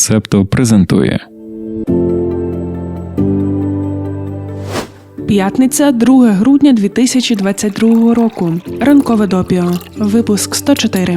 Септо презентує. П'ятниця, 2 грудня 2022 року. Ранкове допіо. Випуск 104.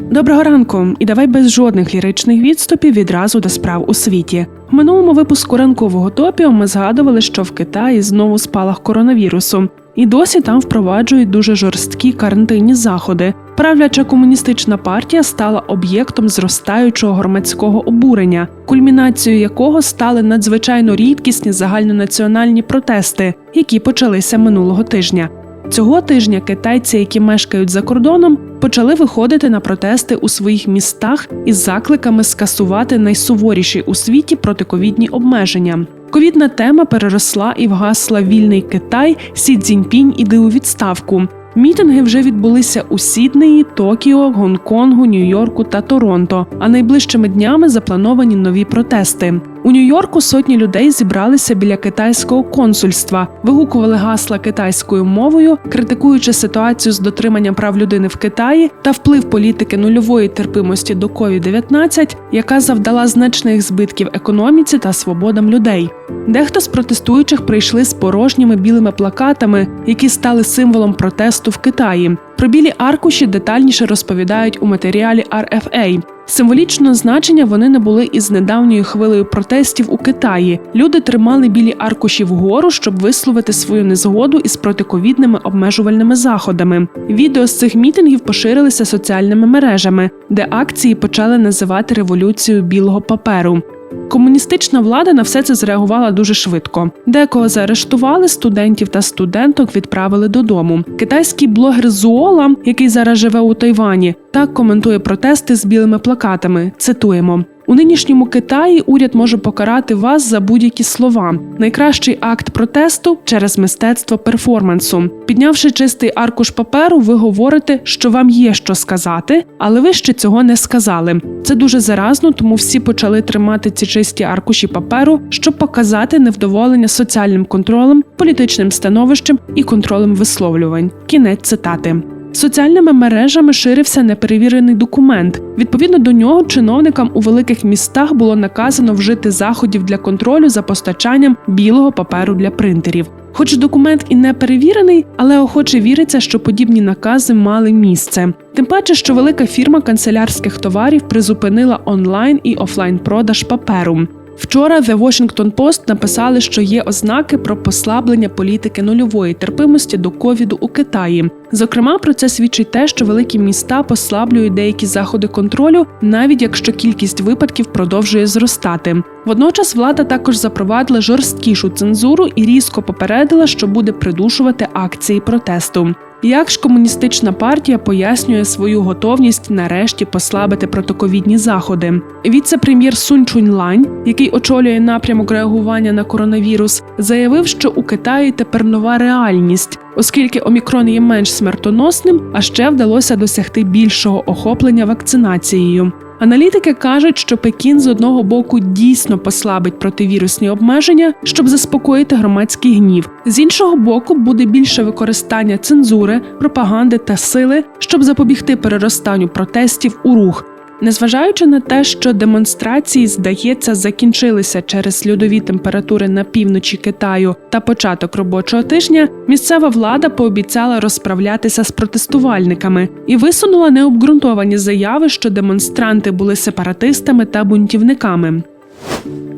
Доброго ранку, і давай без жодних ліричних відступів відразу до справ у світі. В минулому випуску ранкового допіо ми згадували, що в Китаї знову спалах коронавірусу, і досі там впроваджують дуже жорсткі карантинні заходи. Правляча комуністична партія стала об'єктом зростаючого громадського обурення, кульмінацією якого стали надзвичайно рідкісні загальнонаціональні протести, які почалися минулого тижня. Цього тижня китайці, які мешкають за кордоном, почали виходити на протести у своїх містах із закликами скасувати найсуворіші у світі протиковідні обмеження. Ковідна тема переросла і вгасла вільний Китай. Сі Цзіньпінь іде у відставку. Мітинги вже відбулися у Сіднеї, Токіо, Гонконгу, Нью-Йорку та Торонто. А найближчими днями заплановані нові протести. У Нью-Йорку сотні людей зібралися біля китайського консульства, вигукували гасла китайською мовою, критикуючи ситуацію з дотриманням прав людини в Китаї та вплив політики нульової терпимості до COVID-19, яка завдала значних збитків економіці та свободам людей. Дехто з протестуючих прийшли з порожніми білими плакатами, які стали символом протесту в Китаї. Про білі аркуші детальніше розповідають у матеріалі RFA. Символічного значення вони набули із недавньою хвилею протестів у Китаї. Люди тримали білі аркуші вгору, щоб висловити свою незгоду із протиковідними обмежувальними заходами. Відео з цих мітингів поширилися соціальними мережами, де акції почали називати революцію білого паперу. Комуністична влада на все це зреагувала дуже швидко. Декого заарештували, студентів та студенток відправили додому. Китайський блогер Зуола, який зараз живе у Тайвані, так коментує протести з білими плакатами. Цитуємо. У нинішньому Китаї уряд може покарати вас за будь-які слова. Найкращий акт протесту через мистецтво перформансу. Піднявши чистий аркуш паперу, ви говорите, що вам є що сказати, але ви ще цього не сказали. Це дуже заразно, тому всі почали тримати ці чисті аркуші паперу, щоб показати невдоволення соціальним контролем, політичним становищем і контролем висловлювань. Кінець цитати. Соціальними мережами ширився неперевірений документ. Відповідно до нього, чиновникам у великих містах було наказано вжити заходів для контролю за постачанням білого паперу для принтерів. Хоч документ і не перевірений, але охоче віриться, що подібні накази мали місце. Тим паче, що велика фірма канцелярських товарів призупинила онлайн і офлайн продаж паперу. Вчора The Washington Post написали, що є ознаки про послаблення політики нульової терпимості до ковіду у Китаї. Зокрема, про це свідчить те, що великі міста послаблюють деякі заходи контролю, навіть якщо кількість випадків продовжує зростати. Водночас влада також запровадила жорсткішу цензуру і різко попередила, що буде придушувати акції протесту. Як ж комуністична партія пояснює свою готовність нарешті послабити протоковідні заходи? Віце-прем'єр Сунь Чуньлань, який очолює напрямок реагування на коронавірус, заявив, що у Китаї тепер нова реальність, оскільки омікрон є менш смертоносним, а ще вдалося досягти більшого охоплення вакцинацією. Аналітики кажуть, що Пекін з одного боку дійсно послабить противірусні обмеження, щоб заспокоїти громадський гнів. З іншого боку, буде більше використання цензури, пропаганди та сили, щоб запобігти переростанню протестів у рух. Незважаючи на те, що демонстрації, здається, закінчилися через льодові температури на півночі Китаю та початок робочого тижня, місцева влада пообіцяла розправлятися з протестувальниками і висунула необґрунтовані заяви, що демонстранти були сепаратистами та бунтівниками.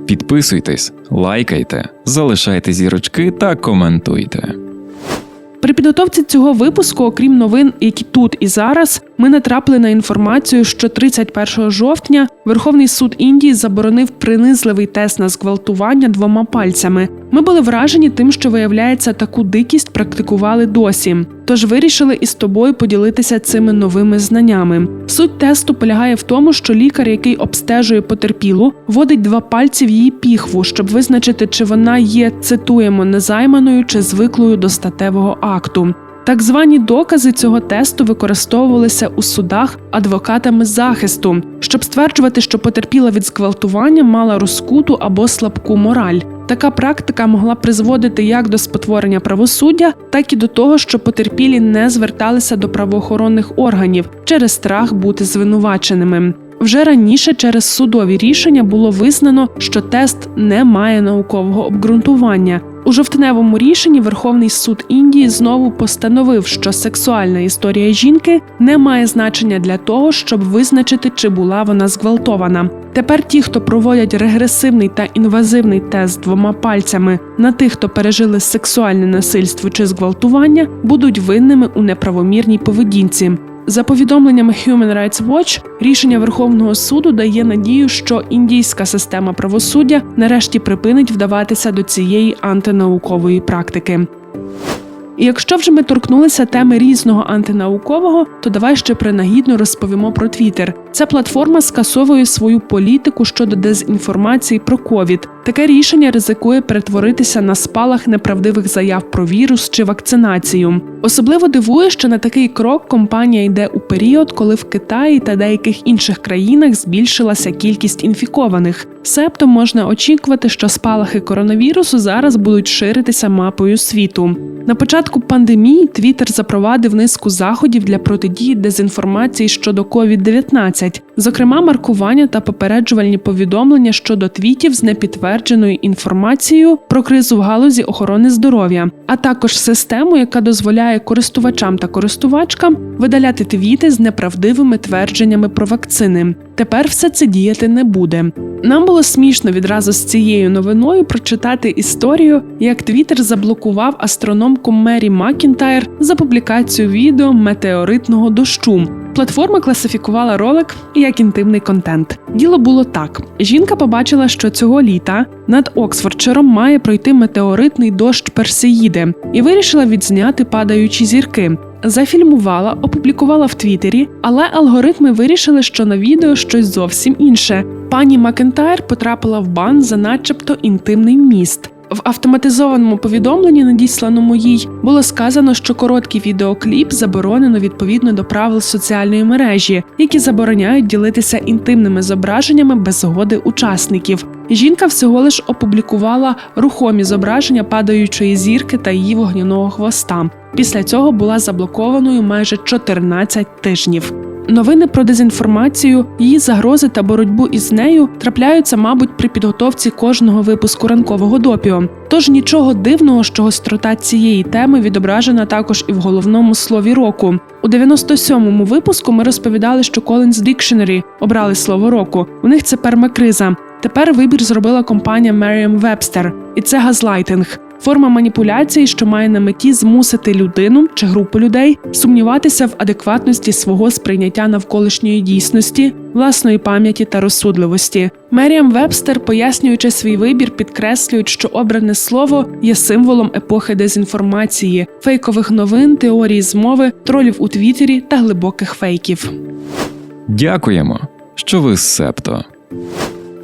Підписуйтесь, лайкайте, залишайте зірочки та коментуйте. При підготовці цього випуску, окрім новин, які тут і зараз, ми натрапили на інформацію, що 31 жовтня Верховний суд Індії заборонив принизливий тест на зґвалтування двома пальцями. Ми були вражені тим, що виявляється, таку дикість практикували досі. Тож вирішили із тобою поділитися цими новими знаннями. Суть тесту полягає в тому, що лікар, який обстежує потерпілу, вводить два пальці в її піхву, щоб визначити, чи вона є цитуємо незайманою чи звиклою до статевого акту. Так звані докази цього тесту використовувалися у судах адвокатами захисту, щоб стверджувати, що потерпіла від зґвалтування мала розкуту або слабку мораль. Така практика могла призводити як до спотворення правосуддя, так і до того, що потерпілі не зверталися до правоохоронних органів через страх бути звинуваченими. Вже раніше через судові рішення було визнано, що тест не має наукового обґрунтування. У жовтневому рішенні Верховний суд Індії знову постановив, що сексуальна історія жінки не має значення для того, щоб визначити, чи була вона зґвалтована. Тепер ті, хто проводять регресивний та інвазивний тест двома пальцями на тих, хто пережили сексуальне насильство чи зґвалтування, будуть винними у неправомірній поведінці. За повідомленнями Human Rights Watch, рішення Верховного суду дає надію, що індійська система правосуддя нарешті припинить вдаватися до цієї антинаукової практики. І якщо вже ми торкнулися теми різного антинаукового, то давай ще принагідно розповімо про Твіттер. Ця платформа скасовує свою політику щодо дезінформації про ковід. Таке рішення ризикує перетворитися на спалах неправдивих заяв про вірус чи вакцинацію. Особливо дивує, що на такий крок компанія йде у період, коли в Китаї та деяких інших країнах збільшилася кількість інфікованих. Себто можна очікувати, що спалахи коронавірусу зараз будуть ширитися мапою світу. На початку пандемії Твіттер запровадив низку заходів для протидії дезінформації щодо COVID-19, зокрема маркування та попереджувальні повідомлення щодо твітів з непідтвердженою інформацією про кризу в галузі охорони здоров'я, а також систему, яка дозволяє користувачам та користувачкам видаляти твіти з неправдивими твердженнями про вакцини. Тепер все це діяти не буде. Нам було смішно відразу з цією новиною прочитати історію, як Твіттер заблокував астрономку Мері Макінтайр за публікацію відео метеоритного дощу. Платформа класифікувала ролик як інтимний контент. Діло було так: жінка побачила, що цього літа над Оксфордширом має пройти метеоритний дощ Персеїди, і вирішила відзняти падаючі зірки. Зафільмувала, опублікувала в Твіттері, але алгоритми вирішили, що на відео щось зовсім інше. Пані Макентайр потрапила в бан за начебто інтимний міст. В автоматизованому повідомленні, надісланому їй, було сказано, що короткий відеокліп заборонено відповідно до правил соціальної мережі, які забороняють ділитися інтимними зображеннями без згоди учасників. Жінка всього лиш опублікувала рухомі зображення падаючої зірки та її вогняного хвоста. Після цього була заблокованою майже 14 тижнів. Новини про дезінформацію, її загрози та боротьбу із нею трапляються, мабуть, при підготовці кожного випуску ранкового допіо. Тож нічого дивного, що гострота цієї теми відображена також і в головному слові року. У 97-му випуску ми розповідали, що Collins Dictionary обрали слово року. У них це пермакриза. Тепер вибір зробила компанія Merriam-Webster. і це газлайтинг. Форма маніпуляції, що має на меті змусити людину чи групу людей сумніватися в адекватності свого сприйняття навколишньої дійсності, власної пам'яті та розсудливості. Меріам Вебстер, пояснюючи свій вибір, підкреслюють, що обране слово є символом епохи дезінформації, фейкових новин, теорії змови, тролів у Твіттері та глибоких фейків. Дякуємо, що ви з Септо.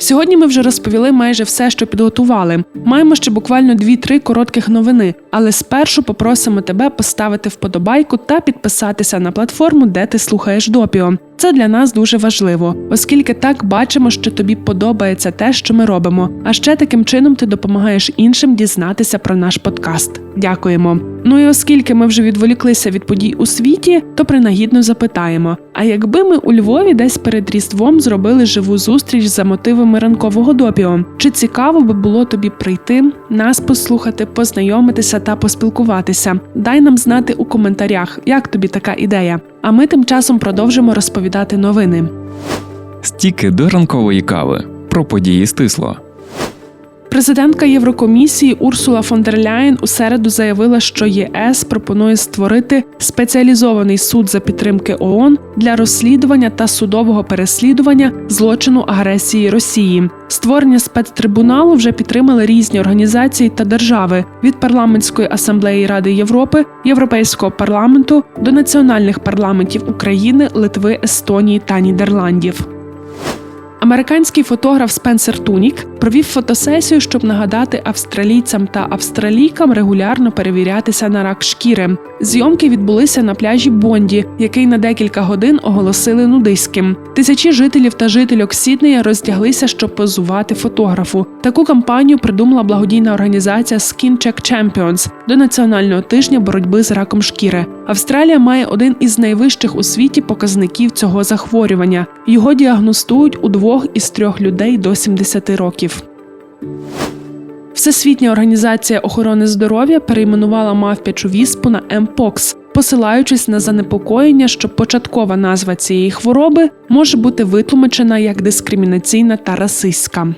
Сьогодні ми вже розповіли майже все, що підготували. Маємо ще буквально 2-3 коротких новини, але спершу попросимо тебе поставити вподобайку та підписатися на платформу, де ти слухаєш допіо. Це для нас дуже важливо, оскільки так бачимо, що тобі подобається те, що ми робимо. А ще таким чином ти допомагаєш іншим дізнатися про наш подкаст. Дякуємо. Ну і оскільки ми вже відволіклися від подій у світі, то принагідно запитаємо: а якби ми у Львові десь перед Різдвом зробили живу зустріч за мотивами ранкового допіо? Чи цікаво би було тобі прийти, нас послухати, познайомитися та поспілкуватися? Дай нам знати у коментарях, як тобі така ідея. А ми тим часом продовжимо розповідати новини. Стіки до ранкової кави про події стисло. Президентка Єврокомісії Урсула фон дер Ляєн у середу заявила, що ЄС пропонує створити спеціалізований суд за підтримки ООН для розслідування та судового переслідування злочину агресії Росії. Створення спецтрибуналу вже підтримали різні організації та держави від парламентської асамблеї Ради Європи, Європейського парламенту до національних парламентів України, Литви, Естонії та Нідерландів. Американський фотограф Спенсер Тунік Провів фотосесію, щоб нагадати австралійцям та австралійкам регулярно перевірятися на рак шкіри. Зйомки відбулися на пляжі Бонді, який на декілька годин оголосили нудиським. Тисячі жителів та жительок Сіднея роздяглися, щоб позувати фотографу. Таку кампанію придумала благодійна організація Skin Check Champions до національного тижня боротьби з раком шкіри. Австралія має один із найвищих у світі показників цього захворювання. Його діагностують у двох із трьох людей до 70 років. Всесвітня організація охорони здоров'я перейменувала мавпячу віспу на Mpox, посилаючись на занепокоєння, що початкова назва цієї хвороби може бути витлумачена як дискримінаційна та расистська.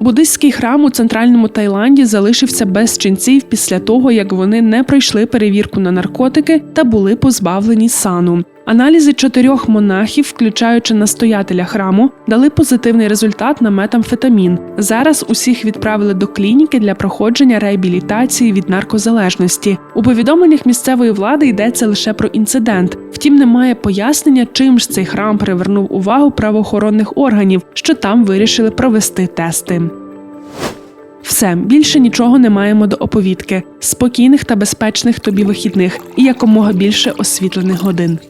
Буддистський храм у центральному Таїланді залишився без ченців після того, як вони не пройшли перевірку на наркотики та були позбавлені сану. Аналізи чотирьох монахів, включаючи настоятеля храму, дали позитивний результат на метамфетамін. Зараз усіх відправили до клініки для проходження реабілітації від наркозалежності. У повідомленнях місцевої влади йдеться лише про інцидент. Втім, немає пояснення, чим ж цей храм привернув увагу правоохоронних органів, що там вирішили провести тести. Все більше нічого не маємо до оповідки. Спокійних та безпечних тобі вихідних і якомога більше освітлених годин.